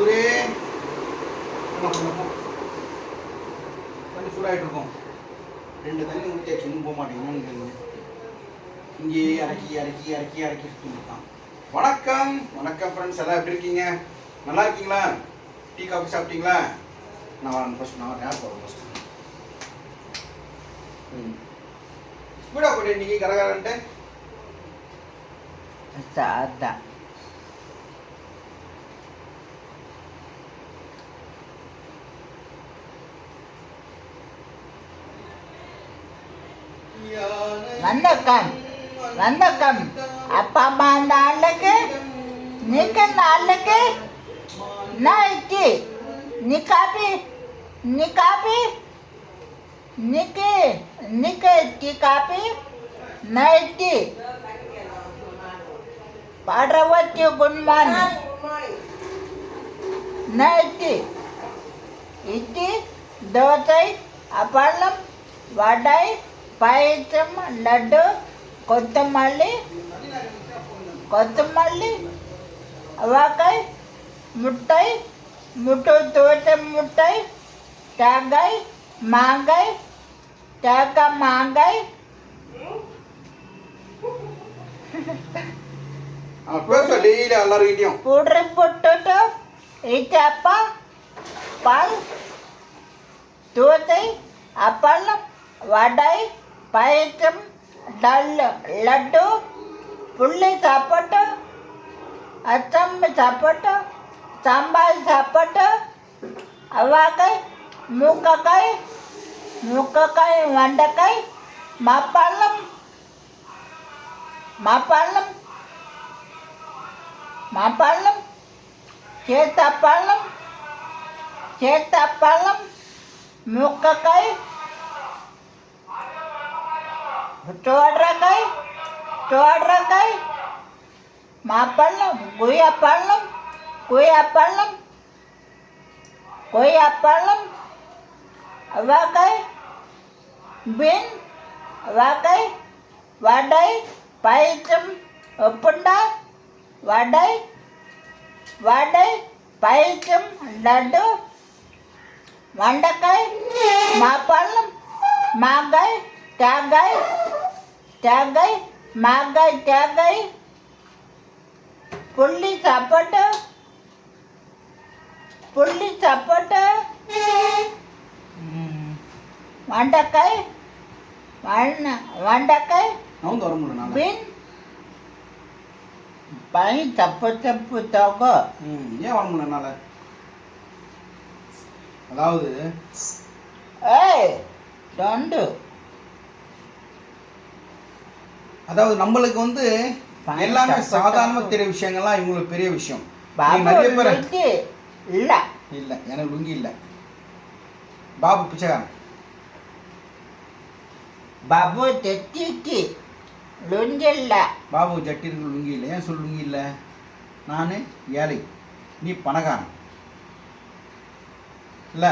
Sure என்ன பண்ண தண்ணி சூடாகிட்டு இருக்கும். ரெண்டு தண்ணி ஊற்றியாச்சு இன்னும் போக மாட்டேங்குது. இங்கேயே இறக்கி இறக்கி இறக்கி இறக்கி சுற்றிட்டான் வணக்கம். வணக்கம் ஃப்ரெண்ட்ஸ் எல்லாம் எப்படி இருக்கீங்க? நல்லா இருக்கீங்களா? டீ காஃபி சாப்பிட்டீங்களா? நான் வரேன் ஃபஸ்ட் நான் ரேப் போகிறேன் ஃபஸ்ட் ம். ஸ்பீடாக போட்டு இன்றைக்கி கரகரன்ட்டு. அதான். வணக்கம். வணக்கம். அப்பா அம்மா அந்த ஆளுக்கு நீக்கு இந்த ஆளுக்கு நாய்க்கு நீ காப்பி நீ காப்பி நிக்கு நீக்கு tea coffee nighty பாடவத்தி good morning nighty idli dosa appalam vada payasam laddu Kothamalli Kothamalli అవాకాయ ముట్టై ముట్టు తోట ముట్టై టాగాయ్ మాగాయ్ టాక మాగాయ్ పూడ్రి పొట్టుతో ఈ చేప పాల్ తోతై అప్పల్ వడాయి पायसम दाल लड्डू पुल्ले सापट अचंब सापट सांबार सापट अवाकाय मुकाकाय मुकाकाय वांडकाय मापालम మాపాళ్ళం మాపాళ్ళం చేతపాళ్ళం చేతపాళ్ళం ముక్కకాయ మాపాలం మాపాలం మాపాలం చేతపాలం చేతపాలం ముక్కకాయ చోడ్రకాయ చోడ్రకాయ మాపళ్ళం గుయ్యపళ్ళం గుయ్యపళ్ళం గుయ్యపళ్ళం అవాకాయ బీన్ అవాకాయ వడై పాయసం ఉప్పుండా వడై వడై పాయసం లడ్డు వండకాయ మాపళ్ళం మాగాయ్ తేగాయ్ తేగాయ్ మాగాయ్ తేగాయ్ தேங்காய் மாங்காய் தேங்காய் புள்ளி சப்போட்டா புள்ளி சப்போட்டா வண்டக்காய் வண்ண வண்டக்காய் பின் பனி தப்பு தப்பு தோக்கோ ஏன் வர முடியல அதாவது ஏய் தொண்டு அதாவது நம்மளுக்கு வந்து எல்லாமே சாதாரண தெரிய விஷயங்கள்லாம் இவங்களுக்கு பெரிய விஷயம். நிறைய பேர் இல்லை. இல்லை எனக்கு லுங்கி இல்லை. பாபு பிச்சைக்காரன். பாபு ஜட்டிக்கு லுங்கி இல்லை. பாபு ஜட்டிற்கு லுங்கி இல்லை. ஏன் சொல் லுங்கி இல்லை? நான் ஏழை. நீ பணக்காரன். இல்லை?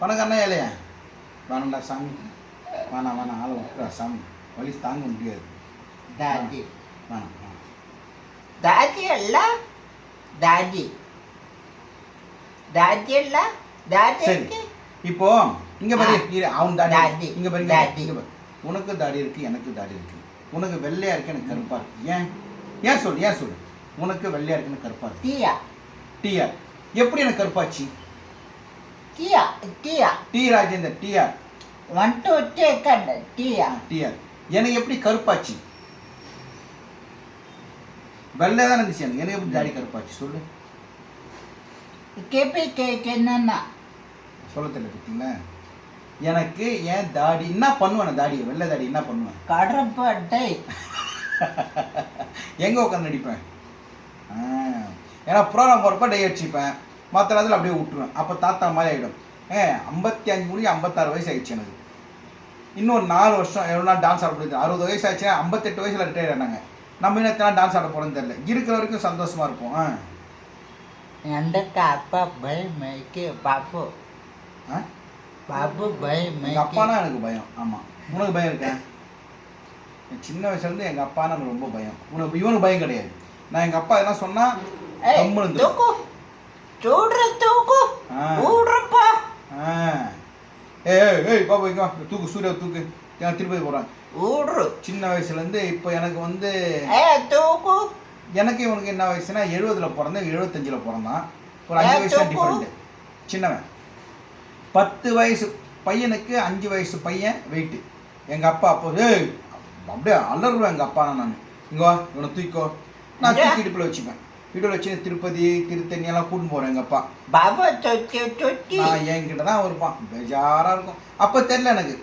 பணக்காரனா ஏழையா? வேணாண்டா சாமி. வேணாம் வேணாம் ஆளை சாமி. வலி தாங்க முடியாது. தாஜி. வேணாம் தாஜி அல்ல? தாஜி. தாஜி அல்ல? தாஜி இப்போ இங்க பாரு அவன் தாடி இங்க பாருங்க பாரு உனக்கு தாடி இருக்கு எனக்கு தாடி இருக்கு. உனக்கு வெள்ளையா இருக்கு எனக்கு கருப்பா இருக்கு. ஏன்? ஏன் சொல்லு ஏன் சொல்லு? உனக்கு வெள்ளையா இருக்கு எனக்கு கருப்பா இருக்கு. டீயா? டீயா? எப்படி எனக்கு கருப்பாச்சு? TR TR T Rajendar TR one two taken TR TR எனக்கு எப்படி கருப்பாச்சு? வெள்ளை தான் இருந்துச்சு எனக்கு. எனக்கு எப்படி தாடி கருப்பாச்சு சொல்லு. கேப்பே கேக்கு என்னன்னா சொல்ல தெரியல பார்த்தீங்களா எனக்கு ஏன் தாடி என்ன பண்ணுவேன் தாடியை வெள்ளை தாடி என்ன பண்ணுவேன்? கடற்பாட்டை எங்கே உட்காந்து நடிப்பேன்? ஏன்னா புராணம் போகிறப்ப டை அடிச்சுப்பேன். மற்ற நேரத்தில் அப்படியே விட்டுருவேன். அப்போ தாத்தா மாதிரி ஆகிடும் ஏன் ஐம்பத்தி அஞ்சு மணி ஐம்பத்தாறு வயசு ஆயிடுச்சு எனக்கு. இன்னொரு நாலு வருஷம் எவ்வளோ நாள் டான்ஸ் ஆட முடியுது அறுபது வயசு ஆச்சுன்னா ஐம்பத்தெட்டு வயசில் ரிட்டையர் ஆனாங்க நம்ம இன்னத்தெல்லாம் டான்ஸ் ஆட போகிறோன்னு தெரியல இருக்கிற வரைக்கும் சந்தோஷமாக இருப்போம் ஆ ఎండక అప్ప భయ మైకి బాబు ஆ బాబు భయ எங்கள் మైకి அப்பானா எனக்கு பயம் ஆமாம் உனக்கு பயம் இருக்கா என் சின்ன வயசுலேருந்து எங்கள் அப்பானா எனக்கு ரொம்ப பயம் உனக்கு இவனுக்கு பயம் கிடையாது நான் எங்கள் அப்பா எதனா சொன்னால் ஏய், கம்முனு இருந்து. தூக்கு చూడ్ర తూకు ஆ. ఊడ్రప్పా ஆ ஏய் ஏய் பாப்பா இங்கே தூக்கு சூரிய தூக்கு. நான் திருப்பதி போகிறேன் ஊடு சின்ன வயசுலேருந்து இப்போ எனக்கு வந்து தூக்கு. எனக்கு இவனுக்கு என்ன வயசுனா எழுபதில் பிறந்தேன் எழுபத்தஞ்சில் பிறந்தான். ஒரு அஞ்சு வயசு டிஃப்ரெண்ட் சின்னவன். பத்து வயசு பையனுக்கு அஞ்சு வயசு பையன் வெயிட்டு எங்கள் அப்பா அப்போ அப்படியே அலறுவேன் எங்கள் அப்பா நான். இங்கோ இவனை தூக்கோ நான் தூக்கி இடுப்பில் வச்சுப்பேன். வீடியோவில் வச்சு திருப்பதி திருத்தணி எல்லாம் கூட்டு போகிறேன் எங்கள் அப்பா. பாபா சொட்டி என்கிட்ட தான் இருப்பான் பெஜாராக இருக்கும். அப்போ தெரில எனக்கு.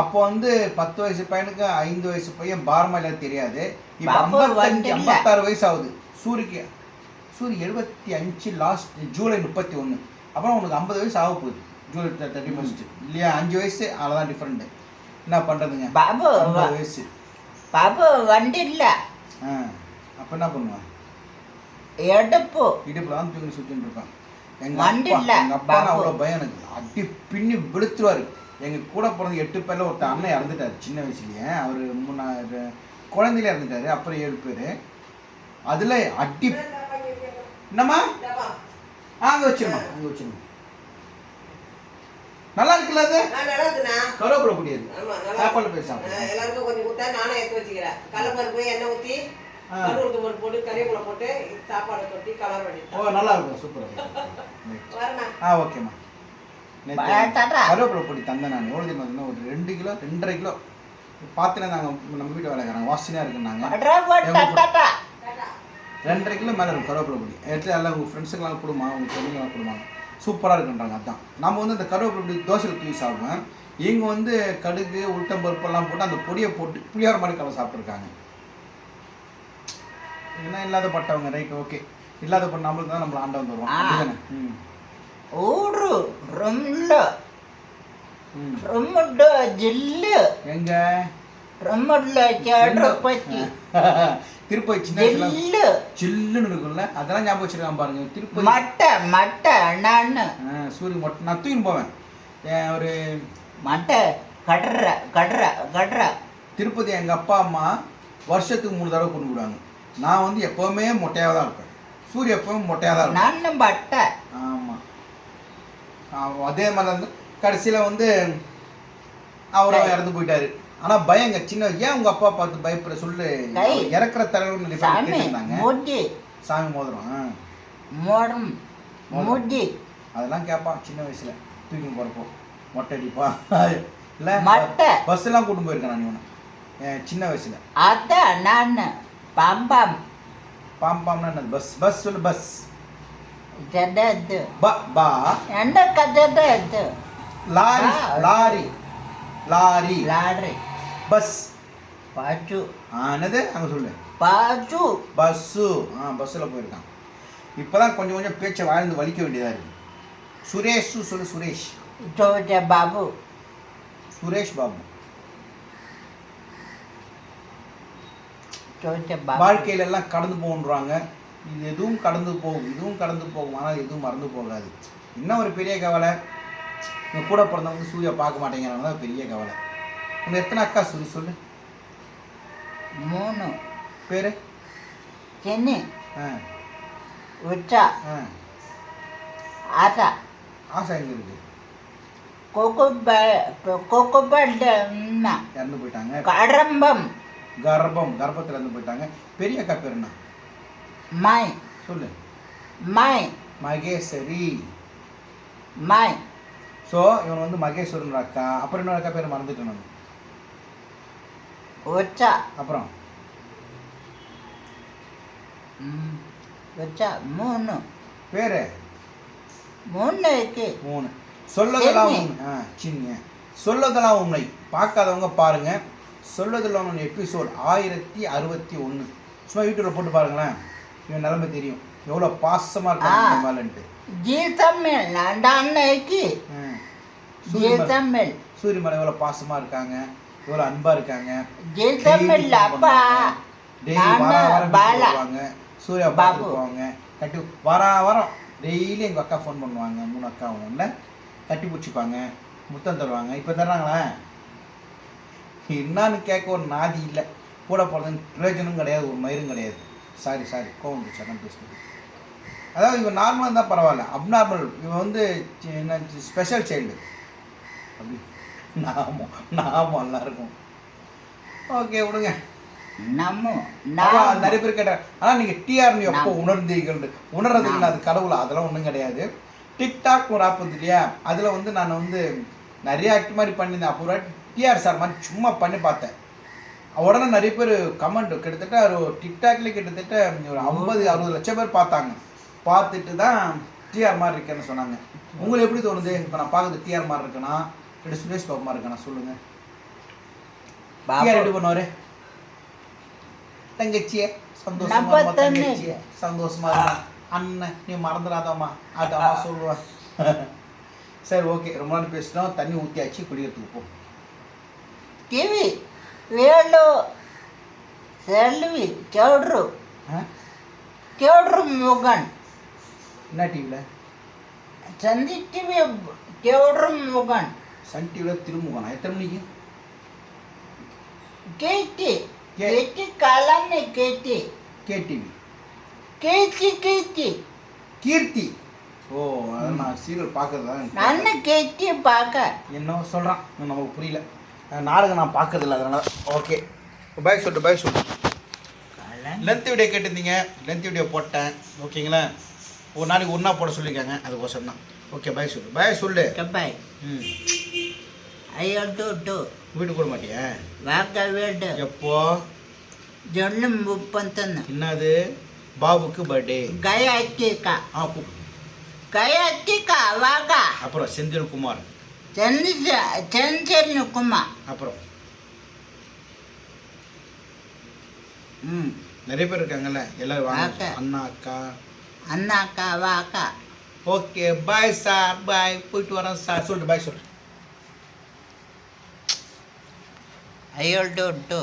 அப்போ வந்து பத்து வயசு பையனுக்கு ஐந்து வயசு பையன் பாரமாயில தெரியாது. இப்போ ஐம்பத்தஞ்சு ஐம்பத்தாறு வயசு ஆகுது சூரியக்கு சூரிய எழுபத்தி அஞ்சு லாஸ்ட் ஜூலை முப்பத்தி ஒன்று அப்புறம் உனக்கு ஐம்பது வயசு ஆக போகுது. ஜூலை தேர்ட்டி ஃபஸ்ட்டு இல்லையா? அஞ்சு வயசு அவ்வளோதான் டிஃப்ரெண்ட்டு என்ன பண்ணுறதுங்க பாபு வயசு. பாபு வண்டில்ல ஆ அப்போ என்ன பண்ணுவேன் எடுப்பு. இடுப்புல தான் தூக்கி சுத்தின்னு இருப்பான் எங்க அப்பா எங்க அப்பா அவ்வளோ பயம் எனக்கு. அடி பின்னி விழுத்துருவாரு எங்க கூட பிறந்த எட்டு பேர்ல ஒருத்தர் அண்ணன் இறந்துட்டாரு சின்ன வயசுலயே. அவர் மூணாவது குழந்தையில இறந்துட்டாரு. அப்புறம் ஏழு பேர். அதுல அடி என்னம்மா? அங்க வச்சிருமா அங்க வச்சிருமா. நல்லா இருக்குல்ல அது? நல்லா முடியாது கருவேப்பிலை பொடி அது. எல்லாருக்கும் கொஞ்சம் கொடுத்தா நானும் எடுத்து வச்சுக்கிறேன். கடலப்பருப்பு எண்ணெய் ஊற்றி கருவுளுக்கு மோர் போட்டு கறிவேப்பிலை போட்டு சாப்பாடு கொட்டி கலர் பண்ணி ஓ நல்லா இருக்கும் சூப்பராக வரணும் ஆ ஓகேம்மா கருவேப்பிலை பொடி தந்தேன் நான். எவ்வளோ பார்த்தீங்கன்னா ஒரு ரெண்டு கிலோ ரெண்டரை கிலோ. பார்த்துனே நாங்கள் நம்ம வீட்டு வேலைக்காரங்க. வாசனையாக இருக்குன்னாங்க ரெண்டரை கிலோ மேலே இருக்கும் கருவேப்பிலை பொடி. எடுத்து எல்லாம் உங்கள் ஃப்ரெண்ட்ஸுக்கெல்லாம் கொடுமா உங்கள் சொந்தங்களாம் கொடுமாங்க சூப்பராக இருக்குன்றாங்க. அதான். நம்ம வந்து அந்த கருவேப்பிலை பொடி தோசையில் தூவி சாப்பிடுவேன் இவங்க வந்து கடுகு உளுத்தம் பருப்பெல்லாம் போட்டு அந்த பொடியை போட்டு புளியார மாதிரி கலந்து சாப்பிட்ருக்காங்க இனிமேல் இல்லாத பட்டவங்க ரைட் ஓகே இல்லாதப்பட்ட நம்மளுக்கு தான் நம்மள ஆண்டவன் தருவான். ஓடு ரம்ல ரொம்ப ஜில்லு. எங்க? ரொம்பல கேடுறப்பச்சி திருப்பதி சின்ன சில்லுன்னு இருக்கும்ல அதெல்லாம் ஞாபகம் வச்சிருக்கான் பாருங்க. திருப்பதி மட்டை மட்டை அண்ணான்னு. சூரியன் மட்டை நான் தூக்கின்னு போவேன். ஒரு மட்டை கடற கடற கடற. திருப்பதி எங்க அப்பா அம்மா வருஷத்துக்கு மூணு தடவை கொண்டு விடுவாங்க நான் வந்து எப்பவுமே மொட்டையாக தான் இருப்பேன். சூரிய எப்பவுமே மொட்டையாக தான் இருப்பேன். நம்ம அட்டை. ஆமாம் அதே மாதிரி வந்து கடைசியில் வந்து அவர் இறந்து போயிட்டாரு. ஆனா பயங்க சின்ன ஏன் உங்க அப்பா பார்த்து பயப்படுற சொல்லு? இறக்குற தலைவர் சாமி சாமி மோதிரம் மோடம் அதெல்லாம் கேட்பான் சின்ன வயசுல. தூக்கி போறப்போ. மொட்டை அடிப்பா. இல்ல பஸ் எல்லாம் கூட்டு போயிருக்கேன் நான் இவனை. சின்ன வயசுல. அதான் நான். ಪಾಂಪಾಮ್ ಪಾಂಪಾಮ್ನ ಅನ್ನೋದು பஸ் ಬಸ್ ಅಲ್ಲ ಬಸ್ ಜಡ ಎದ್ದು ಬ ಬಾ ಎಂಡ ಕಜಡ ಎದ್ದು ಲಾರಿ லாரி ಲಾರಿ ಲಾಡ್ರಿ பஸ் பாச்சு. ஆனது அங்கே சொல்லு. பாச்சு. பஸ்ஸு. ஆ பஸ்ஸில் போயிருக்கான். இப்போ தான் கொஞ்சம் கொஞ்சம் பேச்சை வாழ்ந்து வலிக்க வேண்டியதாக இருக்குது சுரேஷு சொல்லு சுரேஷ். பாபு. சுரேஷ் பாபு. வாழ்க்கையில எல்லாம் கடந்து போகணுறாங்க இது எதுவும் கடந்து போகும் இதுவும் கடந்து போகும். ஆனால் எதுவும் மறந்து போகாது. இன்னும் ஒரு பெரிய கவலை? உங்கள் கூட பிறந்தவங்க சூரிய பார்க்க மாட்டேங்கிறாங்க பெரிய கவலை. உங்கள் எத்தனை அக்கா சொல்லி சொல்லு. மூணு. பேர்? சென்னி உச்சா ஆசா ஆசா எங்கே இருக்கு? கொக்கு கொக்கு பட்டு இறந்து போயிட்டாங்க. கடம்பம். கர்ப்பம் கர்ப்பத்தில் இருந்து போயிட்டாங்க. பெரிய அக்கா பேர் என்ன? மாய். சொல்லு. மாய். மகேஸ்வரி. மாய். ஸோ இவன் வந்து மகேஸ்வரன் அக்கா. அப்புறம் இன்னொரு அக்கா பேர் மறந்துட்டு நான். ஒச்சா. அப்புறம்? வச்சா மூணு. பேர்? மூணு இருக்கு. மூணு. சொல்லதெல்லாம் உண்மை. ஆ சரிங்க சொல்லதெல்லாம் உண்மை. பார்க்காதவங்க பாருங்கள் சொல்வதில்லாமல் எபிசோட் ஆயிரத்தி அறுபத்தி ஒன்று சும்மா யூடியூப்பில் போட்டு பாருங்களேன். இவன் நிலைமை தெரியும். எவ்வளோ பாசமாக இருக்கும் மேலன்ட்டு ஜி தமிழ் அன்னைக்கு. ஜி தமிழ் சூரியமலை எவ்வளோ பாசமாக இருக்காங்க. எவ்வளோ அன்பாக இருக்காங்க. ஜி தமிழ் அப்பா. டெய்லி சூர்யா பாபு. போவாங்க. கட்டி வார வாரம் டெய்லி எங்கள் அக்கா ஃபோன் பண்ணுவாங்க. மூணு அக்காவும் இல்லை கட்டி பிடிச்சிப்பாங்க. முத்தம் தருவாங்க. இப்போ தர்றாங்களா? என்னன்னு கேட்க ஒரு நாதி இல்லை. கூட போகிறதுன்னு பிரயோஜனம் கிடையாது ஒரு மயிரும் கிடையாது. சாரி சாரி கோவம் சடம் பேசுறது. அதாவது இவன் நார்மலாக இருந்தால் பரவாயில்ல அப்நார்மல் இவன் வந்து என்ன ஸ்பெஷல் சைல்டு அப்படி. நாமோ நாமோ எல்லாம் இருக்கும் ஓகே விடுங்க நிறைய பேர் கேட்டாங்க ஆனால் நீங்கள் டிஆர்னு எப்போ. உணர்ந்தீர்கள் உணர்றதுக்கு அது கடவுள்? அதெல்லாம் ஒன்றும் கிடையாது. டிக்டாக் ஒரு ஆப் வந்து இல்லையா? அதில் வந்து நான் வந்து நிறைய ஆக்ட் மாதிரி பண்ணியிருந்தேன். அப்போ டிஆர் சார் மாதிரி சும்மா பண்ணி பார்த்தேன். உடனே நிறைய பேர் கமெண்ட் கிட்டத்தட்ட ஒரு டிக்டாக்லேயே கிட்டத்தட்ட ஒரு ஐம்பது அறுபது லட்சம் பேர் பார்த்தாங்க. பார்த்துட்டு தான் டிஆர் மாதிரி இருக்கேன்னு சொன்னாங்க. உங்களுக்கு எப்படி தோணுது? இப்போ நான் பார்க்குறது டிஆர் மாதிரி இருக்கேனா? இல்லை சுரேஷ் பாபு மாதிரி இருக்கேனா? சொல்லுங்கள் டிஆர் எப்படி பண்ணுவாரு? தங்கச்சியே சந்தோஷமா. தங்கச்சியே சந்தோஷமா அண்ணன் நீ மறந்துடாதம்மா. அது அம்மா சொல்லுவா. சரி ஓகே ரொம்ப நாள் பேசிட்டோம். தண்ணி ஊற்றியாச்சு குடிக்கிறதுக்கு போ. టీవీ వీళ్ళు సెల్వి చౌడరు చౌడరు మొగన్ என்ன டிவியில் சந்தி டிவி தேவடர் முகன் சன் டிவியில் திருமுகனா எத்தனை மணிக்கு கேட்டி கேடி காலான்னு கேடி கேட்டி கேட்டி கேடி கீர்த்தி ஓ நான் சீரியல் பார்க்கறது தான் நல்ல கேட்டி பார்க்க என்ன சொல்கிறான் நமக்கு புரியல நாடகம் நான் பார்க்கறதில்ல அதனால். ஓகே பாய் சொல்லிட்டு பாய் சொல்லிட்டு லென்த் வீடியோ கேட்டிருந்தீங்க. லென்த் வீடியோ போட்டேன். ஓகேங்களா ஒரு நாளைக்கு ஒன்றா போட சொல்லியிருக்காங்க. அது ஒரு சொன்னான் ஓகே பாய் சொல்லு பாய் சொல்லு. பாய் ம். ஐ டூ டூ வீடு கூட மாட்டியா? வாங்க வீடு எப்போ? ஜொன்னு முப்பத்தொன்று என்னது? பாபுக்கு பர்த்டே கயா அக்கிக்கா ஆ கயா அக்கிக்கா வாங்க அப்புறம் செந்தில் குமார் தெரிஞ்சு தெரிஞ்சேரி நிற்குமா அப்புறம். ம். நிறைய பேர் இருக்காங்கல்ல எல்லாரும் வாங்க. அண்ணா அக்கா அண்ணா அக்கா வா அக்கா ஓகே பாய் சார் பாய் போயிட்டு வரோம் சார் சொல்லிட்டு பாய் சொல்லு ஐ ஆல் டோன்ட் டோ